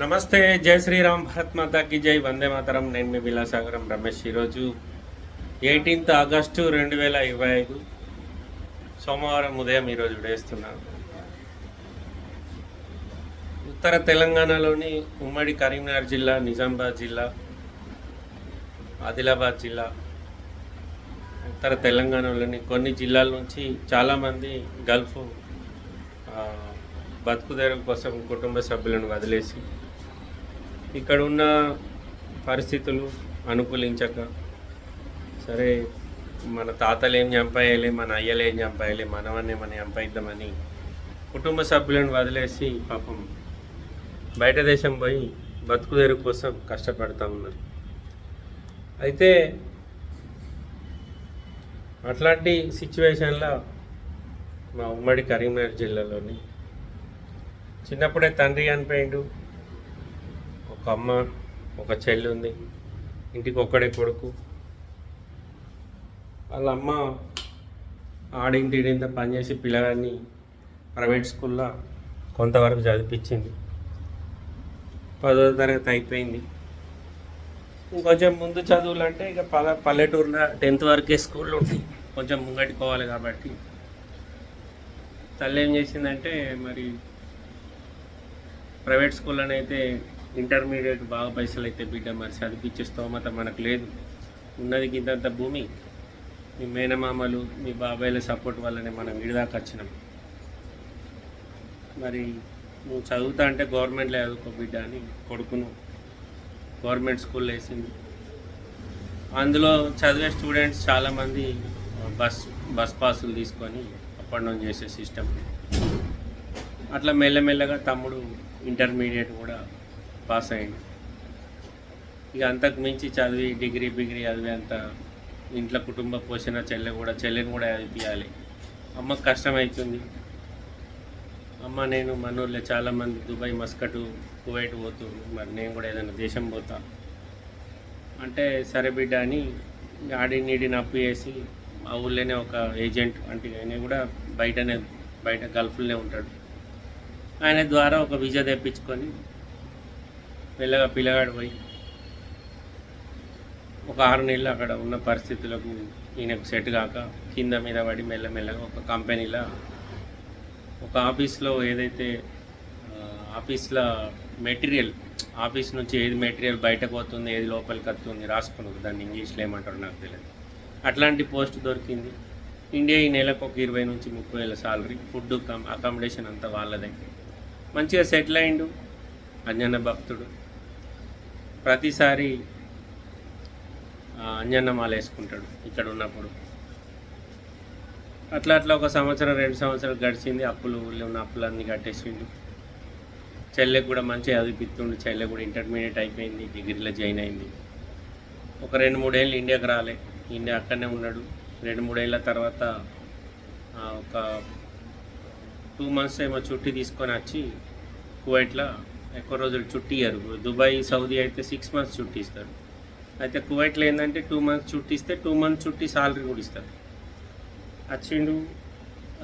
నమస్తే జై శ్రీరామ్ భారత్ మాతాకి జై వందే మాతరం. నేను మీ విలాసాగరం రమేష్ ఈరోజు ఎయిటీన్త్ ఆగస్టు రెండు వేల ఇరవై ఐదు సోమవారం ఉదయం ఈరోజు విడేస్తున్నాను. ఉత్తర తెలంగాణలోని ఉమ్మడి కరీంనగర్ జిల్లా నిజామాబాద్ జిల్లా ఆదిలాబాద్ జిల్లా ఉత్తర తెలంగాణలోని కొన్ని జిల్లాల నుంచి చాలామంది గల్ఫ్ ఆ, కోసం కుటుంబ సభ్యులను వదిలేసి ఇక్కడ ఉన్న పరిస్థితులు అనుకూలించక సరే మన తాతలు ఏం చంపేయాలి మన అయ్యలు ఏం చంపేయాలి మనవన్నీ మనం చంపేద్దామని కుటుంబ సభ్యులను వదిలేసి పాపం బయట దేశం పోయి బతుకుదేరు కోసం కష్టపడుతూ ఉన్నారు. అయితే అట్లాంటి సిచ్యువేషన్లో మా ఉమ్మడి కరీంనగర్ జిల్లాలోని చిన్నప్పుడే తండ్రి చనిపోయిండు ఒక అమ్మ ఒక చెల్లి ఉంది. ఇంటికి ఒక్కడే కొడుకు. వాళ్ళ అమ్మ ఆడింటి ఈడింత పనిచేసి పిల్లగాన్ని ప్రైవేట్ స్కూల్లో కొంతవరకు చదివించింది పదో తరగతి అయిపోయింది. ఇంకొంచెం ముందు చదువులు అంటే ఇక పల పల్లెటూరులో టెన్త్ వరకే స్కూల్లో ఉంటాయి కొంచెం ముంగట్టుకోవాలి కాబట్టి. తల్లి ఏం చేసిందంటే మరి ప్రైవేట్ స్కూల్లోనే అయితే ఇంటర్మీడియట్ బాగా పైసలు అయితే బిడ్డ మరి చదివించే స్తోమత మనకు లేదు. ఉన్నది ఇంతంత భూమి. మీ మేనమామలు మీ బాబాయ్ల సపోర్ట్ వల్లనే మనం ఇడిదాకా వచ్చినాం. మరి నువ్వు చదువుతా అంటే గవర్నమెంట్లో చదువుకో బిడ్డ అని కొడుకును గవర్నమెంట్ స్కూల్లో వేసింది. అందులో చదివే స్టూడెంట్స్ చాలామంది బస్ బస్ పాసులు తీసుకొని అప్ అండ్ డౌన్ చేసే సిస్టమ్. అట్లా మెల్లమెల్లగా తమ్ముడు ఇంటర్మీడియట్ కూడా పాస్ అయ్యింది ఇక అంతకు మించి చదివి డిగ్రీ బిగ్రీ చదివి అంత ఇంట్లో కుటుంబ పోషణ చెల్లె కూడా చెల్లెని కూడా చదివించాలి అమ్మకు కష్టమవుతుంది అమ్మ నేను మనూర్లో చాలామంది దుబాయ్ మస్కటు కువైట్ పోతుంది మరి నేను కూడా ఏదైనా దేశం పోతా. అంటే సరే బిడ్డ అని ఆడి నీడిని అప్పు చేసి ఆ ఊళ్ళోనే ఒక ఏజెంట్ అంటే ఆయన కూడా బయటనే బయట గల్ఫ్లోనే ఉంటాడు. ఆయన ద్వారా ఒక వీజా తెప్పించుకొని మెల్లగా పిల్లగాడు పోయి ఒక ఆరు నెలలు అక్కడ ఉన్న పరిస్థితులకు ఈయనకు సెట్ కాక కింద మీద పడి మెల్లమెల్లగా ఒక కంపెనీలో ఒక ఆఫీస్లో ఏదైతే ఆఫీస్లో మెటీరియల్ ఆఫీస్ నుంచి ఏది మెటీరియల్ బయటకు పోతుంది ఏది లోపలికి వస్తుంది రాసుకున్నది దాన్ని ఇంగ్లీష్లో ఏమంటారు నాకు తెలియదు. అట్లాంటి పోస్ట్ దొరికింది. ఇండియా ఈ నెలకు ఒక ఇరవై నుంచి ముప్పై వేల సాలరీ ఫుడ్ కమ్ అకామిడేషన్ అంతా వాళ్ళదే. మంచిగా సెటిల్ అయిండు అంజన్న భక్తుడు. ప్రతిసారి ఆ, అంజన్న మాల వేసుకుంటాడు ఇక్కడ ఉన్నప్పుడు. అట్లా అట్లా ఒక సంవత్సరం రెండు సంవత్సరాలు గడిచింది. అప్పులు ఊళ్ళో ఉన్న అప్పులన్నీ కట్టేసిండు. చెల్లెకి కూడా మంచిగా చదివిపిస్తుండు. చెల్లె కూడా ఇంటర్మీడియట్ అయిపోయింది డిగ్రీలో జాయిన్ అయింది. ఒక రెండు మూడేళ్ళు ఇండియాకి రాలే. ఇండియా అక్కడనే ఉన్నాడు. రెండు మూడేళ్ళ తర్వాత ఒక టూ మంత్స్ ఏమో చుట్టి తీసుకొని వచ్చి కువైట్లో ఎక్కువ రోజులు చుట్టి ఇయ్యరు దుబాయ్ సౌదీ అయితే సిక్స్ మంత్స్ చుట్టి ఇస్తారు అయితే కువైట్లో ఏంటంటే టూ మంత్స్ చుట్టి ఇస్తే టూ మంత్స్ చుట్టి సాలరీ కూడా ఇస్తారు. వచ్చిండు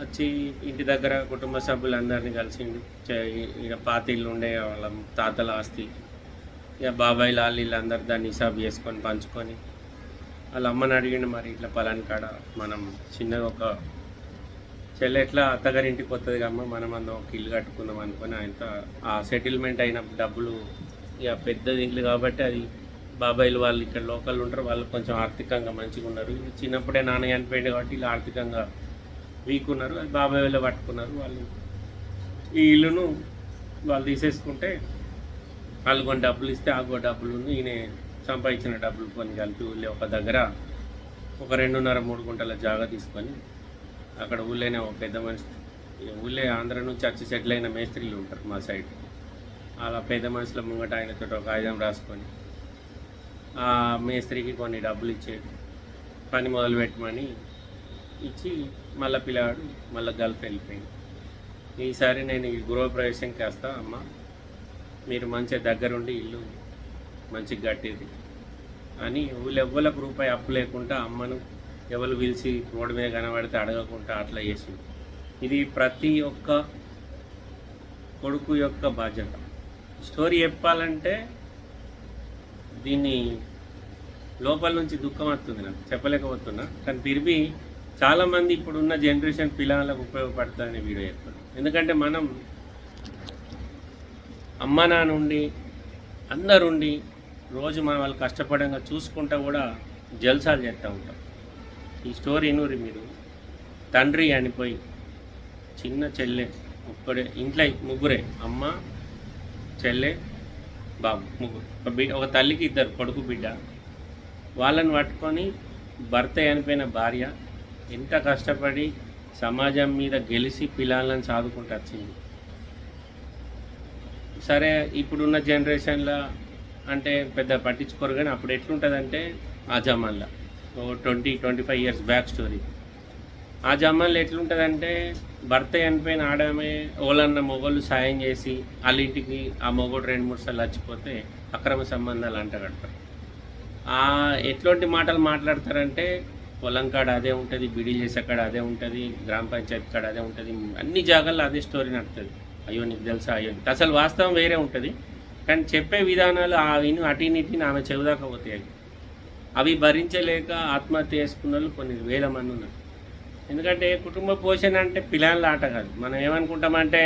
వచ్చి ఇంటి దగ్గర కుటుంబ సభ్యులందరినీ కలిసిండు. ఇక పాత ఇల్లు ఉండే వాళ్ళ తాతల ఆస్తి. ఇక బాబాయ్ లాల్ వీళ్ళందరూ దాన్ని హిసాబ్ చేసుకొని పంచుకొని వాళ్ళ అమ్మని అడిగిండు మరి ఇట్లా పలాని కాడ మనం చిన్నగా ఒక చెల్లె ఎట్లా అత్తగారింటికి వస్తుంది కమ్మ మనం అందరం ఒక ఇల్లు కట్టుకుందాం అనుకుని ఆయనతో ఆ సెటిల్మెంట్ అయిన డబ్బులు ఇక పెద్దది ఇల్లు కాబట్టి అది బాబాయిలు వాళ్ళు ఇక్కడ లోకల్ ఉంటారు వాళ్ళు కొంచెం ఆర్థికంగా మంచిగా ఉన్నారు చిన్నప్పుడే నాన్న చనిపోయింది కాబట్టి వీళ్ళు ఆర్థికంగా వీక్ ఉన్నారు. అది బాబాయ్ వాళ్ళు పట్టుకున్నారు. వాళ్ళు ఈ ఇల్లును వాళ్ళు తీసేసుకుంటే వాళ్ళు కొన్ని డబ్బులు ఇస్తే ఆ డబ్బులు ఈయన సంపాదించిన డబ్బులు కొన్ని కలిపి ఒక దగ్గర ఒక రెండున్నర మూడు గుంటల జాగా తీసుకొని అక్కడ ఊళ్ళోనే ఒక పెద్ద మనిషి ఊళ్ళే ఆంధ్ర నుంచి వచ్చి సెటిల్ అయిన మేస్త్రీలు ఉంటారు మా సైడ్. అలా పెద్ద మనుషుల ముంగట ఆయనతో ఒక కాగితం రాసుకొని ఆ మేస్త్రికి కొన్ని డబ్బులు ఇచ్చే పని మొదలు పెట్టమని ఇచ్చి మళ్ళీ పిల్లవాడు మళ్ళీ గల్ఫ్ వెళ్ళిపోయింది ఈసారి నేను ఈ గృహప్రవేశం వస్తా అమ్మ మీరు మంచిగా దగ్గరుండి ఇల్లు మంచిగా కట్టేది అని ఊళ్ళెవ్వలకు రూపాయి అప్పు లేకుండా అమ్మను ఎవరు పిలిచి రోడ్డు మీద కనబడితే అడగకుండా అట్లా చేసింది. ఇది ప్రతి ఒక్క కొడుకు యొక్క బాధ్యత. స్టోరీ చెప్పాలంటే దీన్ని లోపల నుంచి దుఃఖం వస్తుంది నాకు చెప్పలేకపోతున్నా. కానీ తిరిగి చాలామంది ఇప్పుడున్న జనరేషన్ పిల్లలకు ఉపయోగపడుతుందని వీడియో చెప్తాను ఎందుకంటే మనం అమ్మ నాన్నుండి అందరుండి రోజు మన వాళ్ళు కష్టపడంగా చూసుకుంటా కూడా జల్సాలు చేస్తూ ఉంటాం. ఈ స్టోరీ నూరి మీరు? తండ్రి చనిపోయి చిన్న చెల్లె ఒక్కడే ఇంట్లో ముగ్గురే అమ్మ చెల్లె బాబు ముగ్గురు. ఒక ఒక తల్లికి ఇద్దరు కొడుకు బిడ్డ. వాళ్ళని పట్టుకొని భర్త చనిపోయిన భార్య ఎంత కష్టపడి సమాజం మీద గెలిచి పిల్లలను చదువుకుంటూ వచ్చింది. సరే ఇప్పుడున్న జనరేషన్లో అంటే పెద్ద పట్టించుకోరు కానీ అప్పుడు ఎట్లుంటుందంటే ఆ జమాన్లో. Twenty twenty five years back story ఆ జమాన్లో ఎట్లుంటుందంటే భర్త చనిపోయిన ఆడమే ఓలన్న మొగోళ్ళు సాయం చేసి వాళ్ళ ఇంటికి ఆ మొగోడు రెండు మూడు సార్లు చచ్చిపోతే అక్రమ సంబంధాలు అంటగడతారు ఆ ఎట్లాంటి మాటలు మాట్లాడతారంటే పొలం కాడ అదే ఉంటుంది బిడి చేసే కాడ అదే ఉంటుంది గ్రామ పంచాయతీ కాడ అదే ఉంటుంది అన్ని జాగాల్లో అదే స్టోరీ నడుతుంది. అయ్యో నీకు తెలుసా? అయ్యో అసలు వాస్తవం వేరే ఉంటుంది. కానీ చెప్పే విధానాలు ఆ విను అటు ఇటు ఆమె చెవుదాకా పోతాయి అవి భరించలేక ఆత్మహత్య చేసుకున్న వాళ్ళు కొన్ని వేల మంది ఉన్నారు. ఎందుకంటే కుటుంబ పోషణ అంటే పిల్లల ఆట కాదు. మనం ఏమనుకుంటామంటే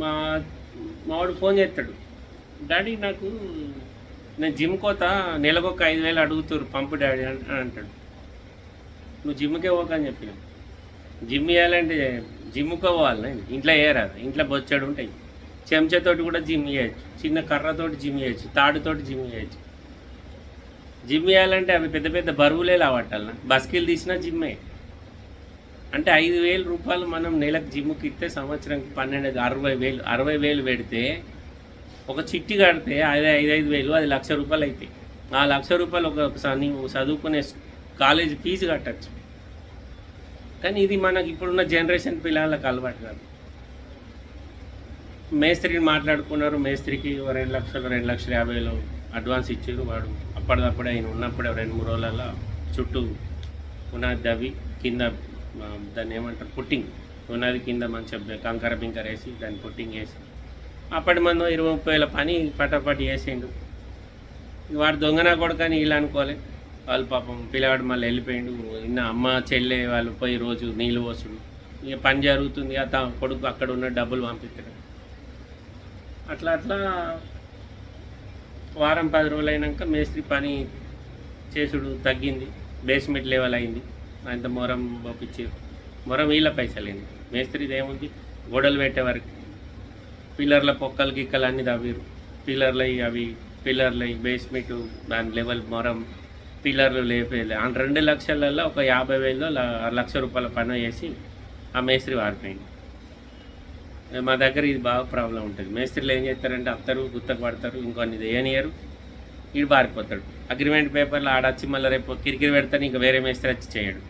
మా మావాడు ఫోన్ చేస్తాడు. డాడీ నాకు నేను జిమ్ కోత నెలకు ఒక ఐదు వేలు అడుగుతారు పంపు డాడీ అని అంటాడు. నువ్వు జిమ్కే పోక అని చెప్పిన. జిమ్ చేయాలంటే జిమ్కే పోవాలి ఇంట్లో వేయరాదు ఇంట్లో బొచ్చాడు ఉంటాయి. చెంచాతోటి కూడా జిమ్ చేయొచ్చు చిన్న కర్రతోటి జిమ్ చేయొచ్చు తాడుతోటి జిమ్ చేయొచ్చు జిమ్ చేయాలంటే అవి పెద్ద పెద్ద బరువులే లావట్టాలన బస్కిల్ తీసినా జిమ్మే. అంటే ఐదు వేలు రూపాయలు మనం నెలకు జిమ్కి ఇస్తే సంవత్సరానికి పన్నెండు అరవై వేలు అరవై వేలు పెడితే ఒక చిట్టి కడితే అదే ఐదు ఐదు వేలు అది లక్ష రూపాయలు అవుతాయి ఆ లక్ష రూపాయలు ఒక నీవు చదువుకునే కాలేజ్ ఫీజు కట్టచ్చు. కానీ ఇది మనకి ఇప్పుడున్న జనరేషన్ పిల్లలకు అలవాటు కాదు. మేస్త్రిని మాట్లాడుకున్నారు మేస్త్రికి రెండు లక్షలు రెండు లక్షల యాభై వేలు అడ్వాన్స్ ఇచ్చారు వాడు. అప్పటిదప్పుడు ఆయన ఉన్నప్పుడే రెండు మూడు రోజులలో చుట్టూ పునాది దవ్వి కింద దాన్ని ఏమంటారు పుట్టింగ్. పునాది కింద మంచిగా కంకర బింకర వేసి దాన్ని పుట్టింగ్ వేసి అప్పటి మందు ఇరవై ముప్పై వేల పని పటాపటి వేసిండు వాడు దొంగన కొడుకని వీళ్ళు అనుకోలే. వాళ్ళు పాపం పిల్లవాడు మళ్ళీ వెళ్ళిపోయిండు. ఇన్న అమ్మ చెల్లె వాళ్ళు పోయి రోజు నీళ్ళు పోసుడు. ఇక పని జరుగుతుంది. ఆ కొడుకు అక్కడ ఉన్న డబ్బులు పంపిస్తాడు అట్లా అట్లా వారం పది రోజులు అయినాక మేస్త్రి పని చేసుడు తగ్గింది. బేస్మెంట్ లెవెల్ అయింది. అంత మొరం పంపించారు మొరం వీళ్ళ పైసలేంది. మేస్త్రిది ఏముంది? గోడలు పెట్టే వరకు. పిల్లర్ల పొక్కలు గిక్కలు అన్నీ తవ్విరు. పిల్లర్లు అవి అవి పిల్లర్లు అవి బేస్మెంట్ దాని లెవెల్ మొరం పిల్లర్లు లేపేది ఆ రెండు లక్షలలో ఒక యాభై వేలు లక్ష రూపాయల పని చేసి ఆ మేస్త్రి వారిపోయింది మా దగ్గర ఇది బాగా ప్రాబ్లం ఉంటుంది. మేస్త్రీలు ఏం చేస్తారంటే అత్తరు గుత్తకు పడతారు ఇంకొన్ని వేయనియరు. ఈడు పారిపోతాడు. అగ్రిమెంట్ పేపర్లో ఆడొచ్చి మళ్ళీ రేపు కిరికిరి పెడతాను ఇంకా వేరే మేస్త్రి వచ్చి చేయడు.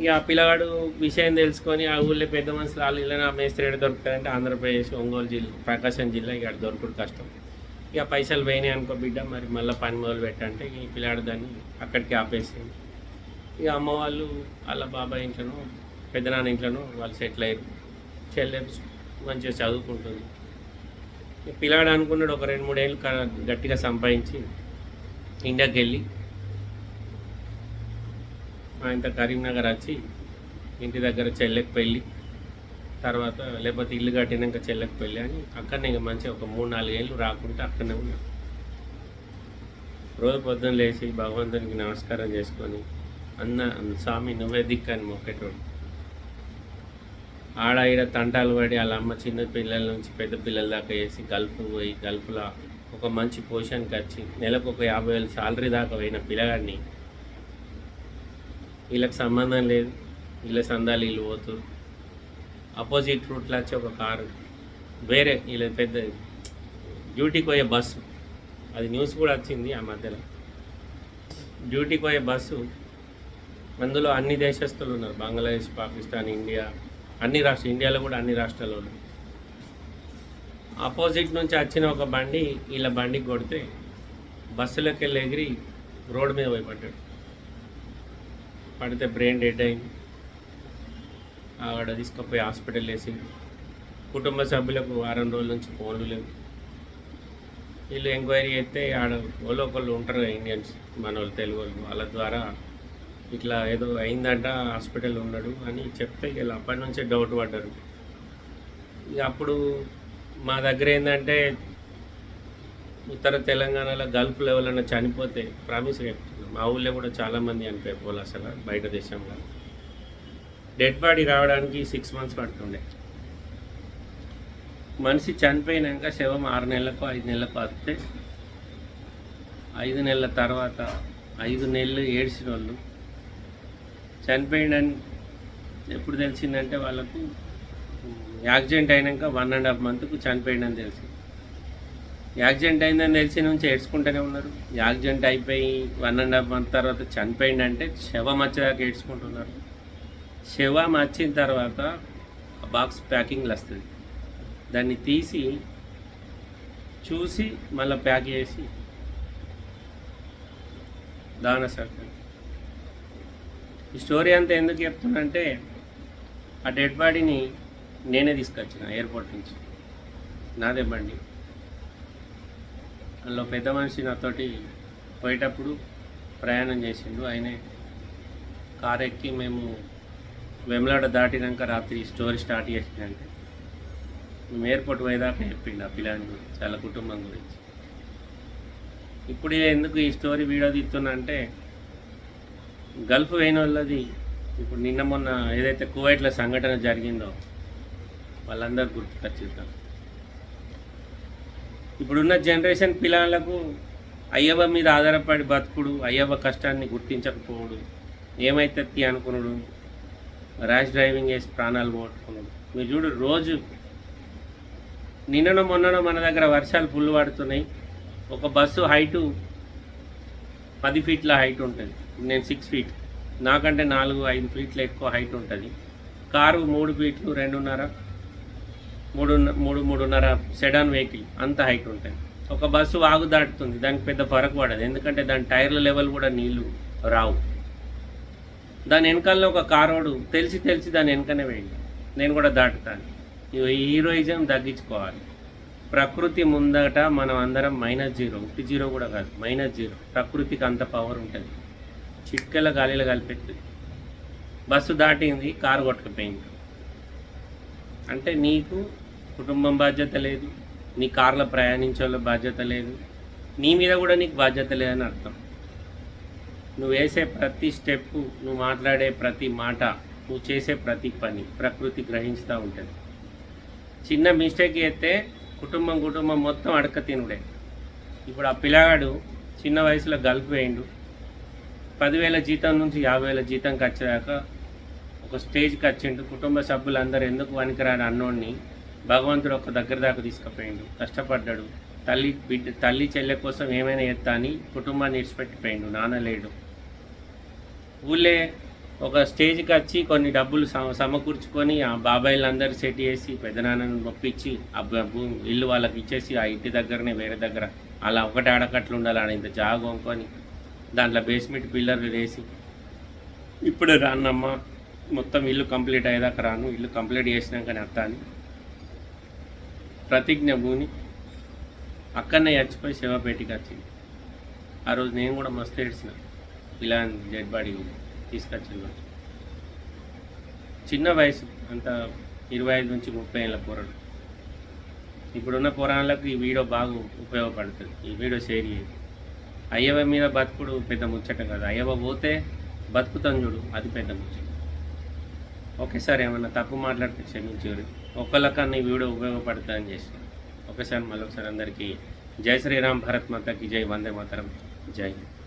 ఇక ఆ పిల్లవాడు విషయం తెలుసుకొని ఆ ఊళ్ళో పెద్ద మనుషులు వాళ్ళు ఇళ్ళని ఆ మేస్త్రి ఎక్కడ దొరుకుతారంటే ఆంధ్రప్రదేశ్ ఒంగోలు జిల్లా ప్రకాశం జిల్లా ఇక దొరకడు కష్టం. ఇక పైసలు పోయినాయి అనుకో బిడ్డ మరి మళ్ళీ పని మొదలు పెట్టంటే ఈ పిల్లాడు దాన్ని అక్కడికి ఆపేసింది ఇక అమ్మ వాళ్ళు వాళ్ళ బాబాయ్ ఇంట్లోనూ పెద్దనాన్న ఇంట్లోనూ వాళ్ళు సెటిల్ అయ్యారు. చెల్లె మంచిగా చదువుకుంటుంది. పిల్లాడు అనుకున్నాడు ఒక రెండు మూడేళ్ళు క- గట్టిగా సంపాదించి ఇండియాకి వెళ్ళి ఆయన కరీంనగర్ వచ్చి ఇంటి దగ్గర చెల్లెకి పెళ్ళి తర్వాత లేకపోతే ఇల్లు కట్టినాక చెల్లెకి పెళ్ళి అని అక్కడనే ఇంకా మంచిగా ఒక మూడు నాలుగేళ్ళు రాకుంటే అక్కడనే ఉన్నాం. రోజు పొద్దున్న లేచి భగవంతునికి నమస్కారం చేసుకొని అన్న స్వామి నువ్వే దిక్కు అని మొక్కేటోడు. ఆడ ఈడ తంటాలు పడి వాళ్ళ అమ్మ చిన్న పిల్లల నుంచి పెద్ద పిల్లల దాకా వేసి గల్ఫ్ పోయి గల్ఫ్లో ఒక మంచి పొజిషన్కి వచ్చి నెలకు ఒక యాభై వేలు సాలరీ దాకా పోయిన పిల్లగాడిని వీళ్ళకి సంబంధం లేదు. వీళ్ళ సందాలు వీళ్ళు పోతారు అపోజిట్ రూట్లో వచ్చి ఒక కారు వేరే వీళ్ళ పెద్ద డ్యూటీకి పోయే బస్సు అది న్యూస్ కూడా వచ్చింది ఆ మధ్యలో. డ్యూటీకి పోయే బస్సు అందులో అన్ని దేశస్తులు ఉన్నారు. బంగ్లాదేశ్ పాకిస్తాన్ ఇండియా అన్ని రాష్ట్ర ఇండియాలో కూడా అన్ని రాష్ట్రాల్లో ఆపోజిట్ నుంచి వచ్చిన ఒక బండి వీళ్ళ బండికి కొడితే బస్సులోకి వెళ్ళి ఎగిరి రోడ్డు మీద పోయి పడ్డాడు. పడితే బ్రెయిన్ డెడ్ అయింది. ఆవిడ తీసుకుపోయి హాస్పిటల్ వేసి కుటుంబ సభ్యులకు వారం రోజుల నుంచి ఫోన్లు లేవు. వీళ్ళు ఎంక్వైరీ చేస్తే ఆడ ఒకళ్ళు ఉంటారు ఇండియన్స్ మన వాళ్ళు తెలుగు వాళ్ళ ద్వారా ఇట్లా ఏదో అయిందంట హాస్పిటల్ ఉన్నాడు అని చెప్తే ఇలా అప్పటి నుంచే డౌట్ పడ్డారు. ఇక అప్పుడు మా దగ్గర ఏంటంటే ఉత్తర తెలంగాణలో గల్ఫ్ లెవెల్ చనిపోతే ప్రామిస్ చెప్తున్నాం. మా ఊళ్ళో కూడా చాలామంది అనిపోయారు పోలు అసలు బయట దేశంలో. డెడ్ బాడీ రావడానికి సిక్స్ మంత్స్ పడుతుండే. మనిషి చనిపోయినాక శవం ఆరు నెలలకు ఐదు నెలలకు వస్తే ఐదు నెలల తర్వాత ఐదు నెలలు ఏడ్చిన వాళ్ళు చనిపోయిందని ఎప్పుడు తెలిసిందంటే వాళ్ళకు యాక్సిడెంట్ అయినాక వన్ అండ్ హాఫ్ మంత్కు చనిపోయిందని తెలిసి. యాక్సిడెంట్ అయిందని తెలిసి నుంచి ఏడ్చుకుంటూనే ఉన్నారు. యాక్సిడెంట్ అయిపోయి వన్ అండ్ హాఫ్ మంత్ తర్వాత చనిపోయిందంటే శవం వచ్చేదాకా ఏడ్చుకుంటున్నారు. శవం వచ్చిన తర్వాత ఆ బాక్స్ ప్యాకింగ్లు వస్తుంది. దాన్ని తీసి చూసి మళ్ళీ ప్యాక్ చేసి దాన సర్కిల్ ఈ స్టోరీ అంతా ఎందుకు చెప్తున్నంటే ఆ డెడ్ బాడీని నేనే తీసుకొచ్చిన ఎయిర్పోర్ట్ నుంచి. నాదే బండి. అందులో పెద్ద మనిషి నాతోటి పోయేటప్పుడు ప్రయాణం చేసిండు. ఆయనే కార్ ఎక్కి మేము వెమ్లాడ దాటినాక రాత్రి స్టోరీ స్టార్ట్ చేసిందంటే మేము ఎయిర్పోర్ట్ పోయేదాకా చెప్పిండు ఆ పిల్లని గురించి చాలా కుటుంబం గురించి. ఇప్పుడు ఎందుకు ఈ స్టోరీ వీడియో తీస్తున్నా అంటే గల్ఫ్ పోయిన వాళ్ళది ఇప్పుడు నిన్న మొన్న ఏదైతే కువైట్లో సంఘటన జరిగిందో వాళ్ళందరూ గుర్తుకొచ్చిద్దాం. ఇప్పుడున్న జనరేషన్ పిల్లలకు అయ్యవ మీద ఆధారపడి బతుకుడు అయ్యవ కష్టాన్ని గుర్తించకపోవడు ఏమైతే అనుకున్నాడు ర్యాష్ డ్రైవింగ్ వేసి ప్రాణాలు పోగొట్టుకున్నాడు మీరు చూడు రోజు నిన్ననో మొన్ననో మన దగ్గర వర్షాలు పుల్లు పడుతున్నాయి. ఒక బస్సు హైటు పది ఫీట్ల హైట్ ఉంటుంది. నేను సిక్స్ ఫీట్ నాకంటే నాలుగు ఐదు ఫీట్ల ఎక్కువ హైట్ ఉంటుంది. కారు మూడు ఫీట్లు రెండున్నర మూడు మూడు మూడున్నర సెడాన్ వెహికల్ అంత హైట్ ఉంటుంది. ఒక బస్సు వాగు దాటుతుంది. దానికి పెద్ద ఫరక్ పడదు. ఎందుకంటే దాని టైర్ల లెవెల్ కూడా నీళ్ళు రావు. దాని వెనకాలలో ఒక కారోడు తెలిసి తెలిసి దాని వెనకనే వేయండి నేను కూడా దాటుతాను. హీరోయిజం తగ్గించుకోవాలి. ప్రకృతి ముందట మనం అందరం మైనస్ జీరో ఒకటి జీరో కూడా కాదు మైనస్ జీరో ప్రకృతికి అంత పవర్ ఉంటుంది. చిట్కల గాలిలో కలిపెత్తుంది బస్సు దాటింది కారు కొట్టకపోయింది. అంటే నీకు కుటుంబం బాధ్యత లేదు నీ కార్లో ప్రయాణించే బాధ్యత లేదు నీ మీద కూడా నీకు బాధ్యత లేదని అర్థం. నువ్వు వేసే ప్రతి స్టెప్ నువ్వు మాట్లాడే ప్రతి మాట నువ్వు చేసే ప్రతి పని ప్రకృతి గ్రహిస్తూ ఉంటుంది. చిన్న మిస్టేక్ అయితే కుటుంబం కుటుంబం మొత్తం అడక తినుడే. ఇప్పుడు ఆ పిల్లగాడు చిన్న వయసులో గల్ఫ్ వేయిండు పదివేల జీతం నుంచి యాభై వేల జీతంకి వచ్చేదాకా ఒక స్టేజ్కి వచ్చిండు కుటుంబ సభ్యులందరూ ఎందుకు వనికిరాని అన్నోడిని భగవంతుడు ఒక దగ్గర దాకా తీసుకుపోయిండు. కష్టపడ్డాడు. తల్లి బిడ్డ తల్లి చెల్లె కోసం ఏమైనా ఎత్తా అని కుటుంబాన్ని ఇడిచిపెట్టిపోయిండు నాన్న లేడు. ఊళ్ళే ఒక స్టేజ్కి వచ్చి కొన్ని డబ్బులు సమ సమకూర్చుకొని ఆ బాబాయిలందరూ సెట్ చేసి పెద్దనాన్నని నొప్పించి ఆ భూమి ఇల్లు వాళ్ళకి ఇచ్చేసి ఆ ఇంటి దగ్గరనే వేరే దగ్గర అలా ఒకటి ఆడకట్లు ఉండాలి ఆడ ఇంత జాగ కొనుక్కొని దాంట్లో బేస్మెంట్ పిల్లర్లు వేసి ఇప్పుడు రానమ్మ మొత్తం ఇల్లు కంప్లీట్ అయ్యేదాకా రాను ఇల్లు కంప్లీట్ చేసినాకనే అత్త ప్రతిజ్ఞ భూని అక్కడనే చచ్చిపోయి శివపేటకి వచ్చింది. ఆ రోజు నేను కూడా మస్తు ఏడ్చిన. ఇలా డెడ్ బాడీ ఉంది. రోజు చిన్న వయసు అంత ఇరవై ఐదు నుంచి ముప్పై ఏళ్ళ పోరాడు. ఇప్పుడున్న పురాణాలకు ఈ వీడియో బాగా ఉపయోగపడుతుంది. ఈ వీడియో షేర్ చేయండి అయ్యవ మీద బతుకుడు పెద్ద ముచ్చట కాదు. అయ్యవ పోతే బతుకుతాం చూడు అది పెద్ద ముచ్చట. ఓకే సార్ ఏమన్నా తప్పు మాట్లాడితే క్షమించారు ఒక్కళ్ళకన్నా ఈ వీడియో ఉపయోగపడుతుందని చేసి ఒకసారి మళ్ళొకసారి అందరికీ జై శ్రీరామ్ భరత్ మాతకి జై వందే మాతరం. జై హింద్.